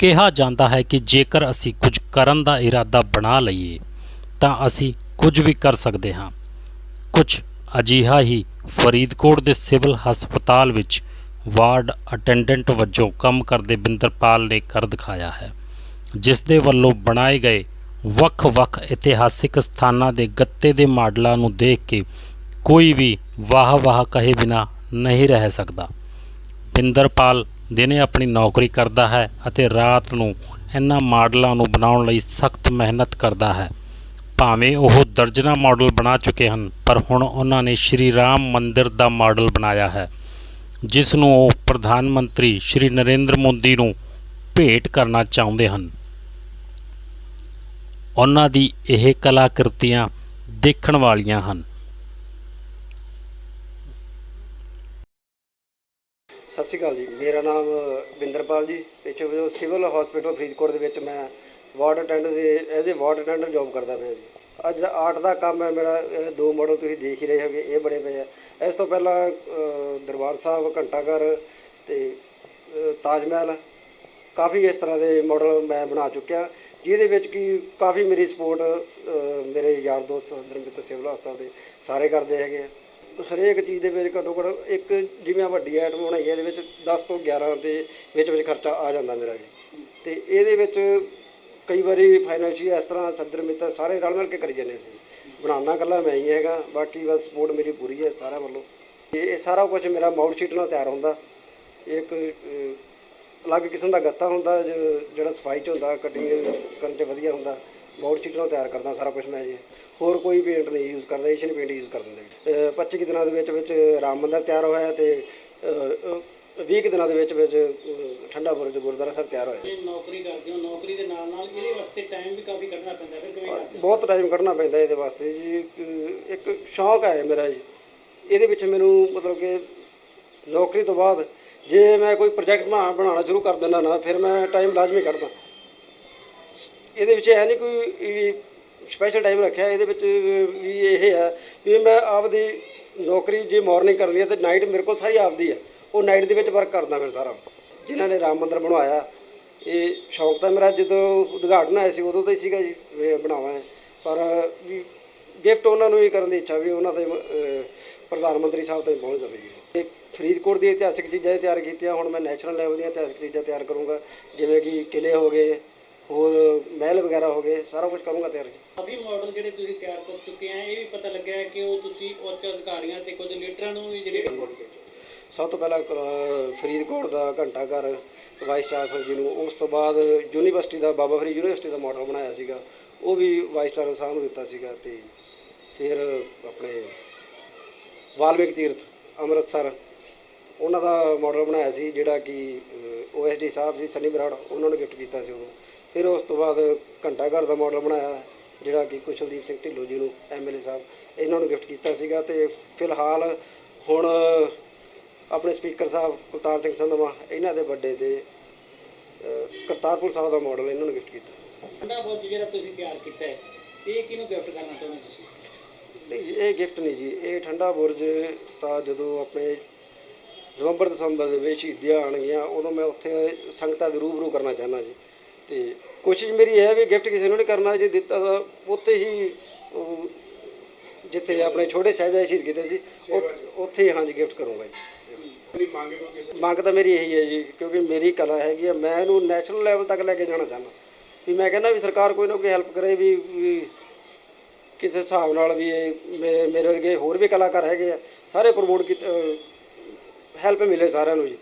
ਕਿਹਾ ਜਾਂਦਾ ਹੈ ਕਿ ਜੇਕਰ ਅਸੀਂ ਕੁਝ ਕਰਨ ਦਾ ਇਰਾਦਾ ਬਣਾ ਲਈਏ, ਤਾਂ ਅਸੀਂ ਕੁਝ ਵੀ ਕਰ ਸਕਦੇ ਹਾਂ। ਕੁਝ ਅਜਿਹਾ ਹੀ ਫਰੀਦਕੋਟ ਦੇ ਸਿਵਲ ਹਸਪਤਾਲ ਵਿੱਚ ਵਾਰਡ ਅਟੈਂਡੈਂਟ ਵਜੋਂ ਕੰਮ ਕਰਦੇ ਬਿੰਦਰਪਾਲ ਨੇ ਕਰ ਦਿਖਾਇਆ ਹੈ, ਜਿਸ ਦੇ ਵੱਲੋਂ ਬਣਾਏ ਗਏ ਵੱਖ-ਵੱਖ ਇਤਿਹਾਸਿਕ ਸਥਾਨਾਂ ਦੇ ਗੱਤੇ ਦੇ ਮਾਡਲਾਂ ਨੂੰ ਦੇਖ ਕੇ ਕੋਈ ਵੀ ਵਾਹ-ਵਾਹ ਕਹੇ ਬਿਨਾ ਨਹੀਂ ਰਹਿ ਸਕਦਾ। ਬਿੰਦਰਪਾਲ ਦਿਨੇ ਆਪਣੀ ਨੌਕਰੀ ਕਰਦਾ ਹੈ ਅਤੇ ਰਾਤ ਨੂੰ ਇਹਨਾਂ ਮਾਡਲਾਂ ਨੂੰ ਬਣਾਉਣ ਲਈ ਸਖਤ ਮਿਹਨਤ ਕਰਦਾ ਹੈ। ਭਾਵੇਂ ਉਹ ਦਰਜਨਾ ਮਾਡਲ ਬਣਾ ਚੁੱਕੇ ਹਨ, ਪਰ ਹੁਣ ਉਹਨਾਂ ਨੇ ਸ਼੍ਰੀ ਰਾਮ ਮੰਦਿਰ ਦਾ ਮਾਡਲ ਬਣਾਇਆ ਹੈ, ਜਿਸ ਨੂੰ ਉਹ ਪ੍ਰਧਾਨ ਮੰਤਰੀ ਸ਼੍ਰੀ ਨਰਿੰਦਰ ਮੋਦੀ ਨੂੰ ਭੇਟ ਕਰਨਾ ਚਾਹੁੰਦੇ ਹਨ। ਉਹਨਾਂ ਦੀ ਇਹ ਕਲਾਕ੍ਰਿਤੀਆਂ ਦੇਖਣ ਵਾਲੀਆਂ ਹਨ। ਸਤਿ ਸ਼੍ਰੀ ਅਕਾਲ ਜੀ। ਮੇਰਾ ਨਾਮ ਬਿੰਦਰਪਾਲ ਜੀ। ਪਿੱਛੇ ਵਜੋਂ ਸਿਵਲ ਹਸਪੀਟਲ ਫਰੀਦਕੋਟ ਦੇ ਵਿੱਚ ਮੈਂ ਵਾਰਡ ਅਟੈਂਡੈਂਟ ਦੇ, as a ward attendant job ਕਰਦਾ ਮੈਂ ਜੀ। ਆ ਜਿਹੜਾ ਆਰਟ ਦਾ ਕੰਮ ਹੈ, ਮੇਰਾ, ਇਹ ਦੋ ਮਾਡਲ ਤੁਸੀਂ ਦੇਖ ਹੀ ਰਹੇ ਹੋਗੇ, ਇਹ ਬੜੇ ਪਏ ਆ। ਇਸ ਤੋਂ ਪਹਿਲਾਂ ਦਰਬਾਰ ਸਾਹਿਬ, ਘੰਟਾਘਰ ਤੇ ਤਾਜ ਮਹਿਲ, ਕਾਫੀ ਇਸ ਤਰ੍ਹਾਂ ਦੇ ਮਾਡਲ ਮੈਂ ਬਣਾ ਚੁੱਕਿਆ। ਜਿਹਦੇ ਵਿੱਚ ਕਿ ਕਾਫੀ ਮੇਰੀ ਸਪੋਰਟ ਮੇਰੇ ਯਾਰ ਦੋਸਤ ਸਦਰ ਮਿੱਤਰ ਸਿਵਲ ਹਸਪਤਾਲ ਦੇ ਸਾਰੇ ਕਰਦੇ ਹੈਗੇ ਆ। ਹਰੇਕ ਚੀਜ਼ ਦੇ ਵਿੱਚ ਘੱਟੋ ਘੱਟ ਇੱਕ ਜਿਵੇਂ ਵੱਡੀ ਆਈਟਮ ਬਣਾਈ ਹੈ, ਇਹਦੇ ਵਿੱਚ 10 ਤੋਂ 11 ਦੇ ਵਿੱਚ ਵਿੱਚ ਖਰਚਾ ਆ ਜਾਂਦਾ ਮੇਰਾ ਜੀ। ਤੇ ਇਹਦੇ ਵਿੱਚ ਕਈ ਵਾਰੀ ਫਾਈਨੈਂਸ਼ੀਅਲ ਇਸ ਤਰ੍ਹਾਂ ਸਦਰ ਮਿੱਤਰ ਸਾਰੇ ਰਲ ਮਿਲ ਕੇ ਕਰੀ ਜਾਂਦੇ ਸੀ। ਬਣਾਉਣਾ ਇਕੱਲਾ ਮੈਂ ਹੀ ਹੈਗਾ, ਬਾਕੀ ਬਸ ਸਪੋਰਟ ਮੇਰੀ ਪੂਰੀ ਹੈ ਸਾਰਿਆਂ ਵੱਲੋਂ। ਇਹ ਇਹ ਸਾਰਾ ਕੁਝ ਮੇਰਾ ਮਾਊਟ ਸ਼ੀਟ ਨਾਲ ਤਿਆਰ ਹੁੰਦਾ। ਇੱਕ ਅਲੱਗ ਕਿਸਮ ਦਾ ਗੱਤਾ ਹੁੰਦਾ ਜਿਹੜਾ ਸਫ਼ਾਈ ਚ ਹੁੰਦਾ ਕਟਿੰਗ ਕਰਨ ਚ ਵਧੀਆ ਹੁੰਦਾ। ਮਾਊਟ ਸ਼ੀਟ ਨਾਲ ਤਿਆਰ ਕਰਦਾ ਸਾਰਾ ਕੁਝ ਮੈਂ ਜੀ। ਹੋਰ ਕੋਈ ਪੇਂਟ ਨਹੀਂ ਯੂਜ਼ ਕਰਦਾ ਏਸ਼ੀਅਨ ਪੇਂਟ ਯੂਜ਼ ਕਰ ਦਿੰਦੇ ਅਹ 25 ਕੁ ਦਿਨਾਂ ਦੇ ਵਿੱਚ ਵਿੱਚ ਰਾਮ ਮੰਦਿਰ ਤਿਆਰ ਹੋਇਆ ਤੇ ਅਹ, ਅਹ, 20 ਕੁ ਦਿਨਾਂ ਦੇ ਵਿੱਚ ਵਿੱਚ ਠੰਡਾ ਬੁਰਜ ਗੁਰਦੁਆਰਾ ਸਾਹਿਬ ਤਿਆਰ ਹੋਇਆ ਨੌਕਰੀ ਕਰਦੇ ਹੋ ਨੌਕਰੀ ਦੇ ਨਾਲ ਨਾਲ ਇਹਦੇ ਵਾਸਤੇ ਟਾਈਮ ਵੀ ਕਾਫੀ ਕੱਢਣਾ ਪੈਂਦਾ ਫਿਰ ਕਿਵੇਂ ਕਰਦੇ? ਬਹੁਤ ਟਾਈਮ ਕੱਢਣਾ ਪੈਂਦਾ ਇਹਦੇ ਵਾਸਤੇ ਜੀ। ਇੱਕ- ਸ਼ੌਂਕ ਹੈ ਮੇਰਾ ਜੀ। ਇਹਦੇ ਵਿੱਚ ਮੈਨੂੰ ਮਤਲਬ ਕਿ ਨੌਕਰੀ ਤੋਂ ਬਾਅਦ ਜੇ ਮੈਂ ਕੋਈ ਪ੍ਰੋਜੈਕਟ ਬਣਾ ਬਣਾਉਣਾ ਸ਼ੁਰੂ ਕਰ ਦਿੰਦਾ ਨਾ ਫਿਰ ਮੈਂ ਟਾਈਮ ਲਾਜ਼ਮੀ ਕੱਢਦਾ। ਇਹਦੇ ਵਿੱਚ ਹੈ ਨਹੀਂ ਕੋਈ ਸਪੈਸ਼ਲ ਟਾਈਮ ਰੱਖਿਆ, ਇਹਦੇ ਵਿੱਚ ਵੀ ਇਹ ਹੈ ਵੀ ਮੈਂ ਆਪਦੀ ਨੌਕਰੀ ਜੇ ਮਾਰਨਿੰਗ ਕਰਨੀ ਹੈ ਤੇ ਨਾਈਟ ਮੇਰੇ ਕੋਲ ਸਾਰੀ ਆਪਦੀ ਹੈ ਉਹ ਨਾਈਟ ਦੇ ਵਿੱਚ ਵਰਕ ਕਰਦਾ ਫਿਰ ਸਾਰਾ। ਜਿਨ੍ਹਾਂ ਨੇ ਰਾਮ ਮੰਦਿਰ ਬਣਵਾਇਆ, ਇਹ ਸ਼ੌਂਕ ਤਾਂ ਮੇਰਾ ਜਦੋਂ ਉਦਘਾਟਨ ਆਇਆ ਸੀ ਉਦੋਂ ਤਾਂ ਹੀ ਸੀਗਾ ਜੀ ਵੀ ਬਣਾਵਾਂ ਪਰ ਵੀ ਗਿਫਟ ਉਹਨਾਂ ਨੂੰ ਹੀ ਕਰਨ ਦੀ ਇੱਛਾ ਵੀ ਉਹਨਾਂ ਦੇ ਪ੍ਰਧਾਨ ਮੰਤਰੀ ਸਾਹਿਬ ਤੱਕ ਪਹੁੰਚ ਜਾਵੇਗੀ ਫਰੀਦਕੋਟ ਦੀ ਇਤਿਹਾਸਿਕ ਚੀਜ਼ਾਂ ਤਿਆਰ ਕੀਤੀਆਂ, ਹੁਣ ਮੈਂ ਨੈਸ਼ਨਲ ਲੈਵਲ ਦੀਆਂ ਇਤਿਹਾਸਿਕ ਚੀਜ਼ਾਂ ਤਿਆਰ ਕਰੂੰਗਾ, ਜਿਵੇਂ ਕਿ ਕਿਲੇ ਹੋ ਗਏ ਹੋਰ ਮਹਿਲ ਵਗੈਰਾ ਹੋ ਗਏ ਸਾਰਾ ਕੁਝ ਕਰੂੰਗਾ ਤਿਆਰ ਕਾਫੀ ਮਾਡਲ ਜਿਹੜੇ ਤੁਸੀਂ ਤਿਆਰ ਕਰ ਚੁੱਕੇ ਆ ਇਹ ਵੀ ਪਤਾ ਲੱਗਿਆ ਹੈ ਕਿ ਉਹ ਤੁਸੀਂ ਉੱਚ ਅਧਿਕਾਰੀਆਂ ਤੇ ਕੁਝ ਲੀਡਰਾਂ ਨੂੰ ਵੀ ਜਿਹੜੇ ਸਭ ਤੋਂ ਪਹਿਲਾਂ ਫਰੀਦਕੋਟ ਦਾ ਘੰਟਾ ਘਰ ਵਾਈਸ ਚਾਂਸਲਰ ਜੀ ਨੂੰ ਉਸ ਤੋਂ ਬਾਅਦ ਯੂਨੀਵਰਸਿਟੀ ਦਾ ਬਾਬਾ ਫਰੀਦ ਯੂਨੀਵਰਸਿਟੀ ਦਾ ਮਾਡਲ ਬਣਾਇਆ ਸੀਗਾ। ਉਹ ਵੀ ਵਾਈਸ ਚਾਂਸਲਰ ਸਾਹਿਬ ਨੂੰ ਦਿੱਤਾ ਸੀਗਾ ਤੇ ਫਿਰ ਆਪਣੇ ਵਾਲਮੀਕ ਤੀਰਥ ਅੰਮ੍ਰਿਤਸਰ ਉਹਨਾਂ ਦਾ ਮਾਡਲ ਬਣਾਇਆ ਸੀ ਜਿਹੜਾ ਕਿ ਓਐਸਡੀ ਸਾਹਿਬ ਸੀ ਸਨੀ ਬਰਾੜ ਉਹਨਾਂ ਨੂੰ ਗਿਫਟ ਕੀਤਾ ਸੀ ਉਦੋਂ। ਫਿਰ ਉਸ ਤੋਂ ਬਾਅਦ ਘੰਟਾ ਘਰ ਦਾ ਮਾਡਲ ਬਣਾਇਆ ਜਿਹੜਾ ਕਿ ਕੁਸ਼ਲਦੀਪ ਸਿੰਘ ਢਿੱਲੋਂ ਜੀ ਨੂੰ ਐਮਐਲਏ ਸਾਹਿਬ ਇਹਨਾਂ ਨੂੰ ਗਿਫਟ ਕੀਤਾ ਸੀਗਾ ਤੇ ਫਿਲਹਾਲ ਹੁਣ ਆਪਣੇ ਸਪੀਕਰ ਸਾਹਿਬ ਕੁਲਤਾਰ ਸਿੰਘ ਸੰਧਵਾ ਇਹਨਾਂ ਦੇ ਵੱਡੇ ਤੇ ਕਰਤਾਰਪੁਰ ਸਾਹਿਬ ਦਾ ਮਾਡਲ ਇਹਨਾਂ ਨੂੰ ਗਿਫਟ ਕੀਤਾ। ਠੰਡਾ ਬੁਰਜ ਜਿਹੜਾ ਤੁਸੀਂ ਤਿਆਰ ਕੀਤਾ ਹੈ ਇਹ ਕਿਹਨੂੰ ਗਿਫਟ ਕਰਨਾ ਚਾਹੁੰਦੇ ਤੁਸੀਂ? ਨਹੀਂ ਇਹ ਗਿਫਟ ਨਹੀਂ ਜੀ ਇਹ ਠੰਡਾ ਬੁਰਜ ਤਾਂ ਜਦੋਂ ਆਪਣੇ ਨਵੰਬਰ ਦਸੰਬਰ ਦੇ ਵਿੱਚ ਸ਼ਹੀਦੀਆਂ ਆਣਗੀਆਂ ਉਦੋਂ ਮੈਂ ਉੱਥੇ ਸੰਗਤਾਂ ਦੇ ਰੂਬਰੂ ਕਰਨਾ ਚਾਹੁੰਦਾ ਜੀ। ਤੇ ਕੋਸ਼ਿਸ਼ ਮੇਰੀ ਇਹ ਹੈ ਵੀ ਗਿਫਟ ਕਿਸੇ ਨੂੰ ਨਹੀਂ ਕਰਨਾ ਜੇ ਦਿੱਤਾ ਤਾਂ ਉੱਥੇ ਹੀ ਉਹ ਜਿੱਥੇ ਆਪਣੇ ਛੋਟੇ ਸਾਹਿਬਜ਼ਾਦੇ ਸ਼ਹੀਦ ਕੀਤੇ ਸੀ ਉੱਥੇ ਹੀ ਹਾਂਜੀ ਗਿਫਟ ਕਰੂੰਗਾ ਜੀ। ਮੰਗ ਤਾਂ ਮੇਰੀ ਇਹੀ ਹੈ ਜੀ ਕਿਉਂਕਿ ਮੇਰੀ ਕਲਾ ਹੈਗੀ ਆ ਮੈਂ ਇਹਨੂੰ ਨੈਸ਼ਨਲ ਲੈਵਲ ਤੱਕ ਲੈ ਕੇ ਜਾਣਾ ਚਾਹੁੰਦਾ। ਵੀ ਮੈਂ ਕਹਿੰਦਾ ਵੀ ਸਰਕਾਰ ਕੋਈ ਨਾ ਕੋਈ ਹੈਲਪ ਕਰੇ ਵੀ ਵੀ ਕਿਸੇ ਹਿਸਾਬ ਨਾਲ ਵੀ ਇਹ ਮੇਰੇ ਮੇਰੇ ਵਰਗੇ ਹੋਰ ਵੀ ਕਲਾਕਾਰ ਹੈਗੇ ਆ ਸਾਰੇ ਪ੍ਰਮੋਟ ਕੀਤੇ ਹੈਲਪ ਮਿਲੇ ਸਾਰਿਆਂ ਨੂੰ ਜੀ।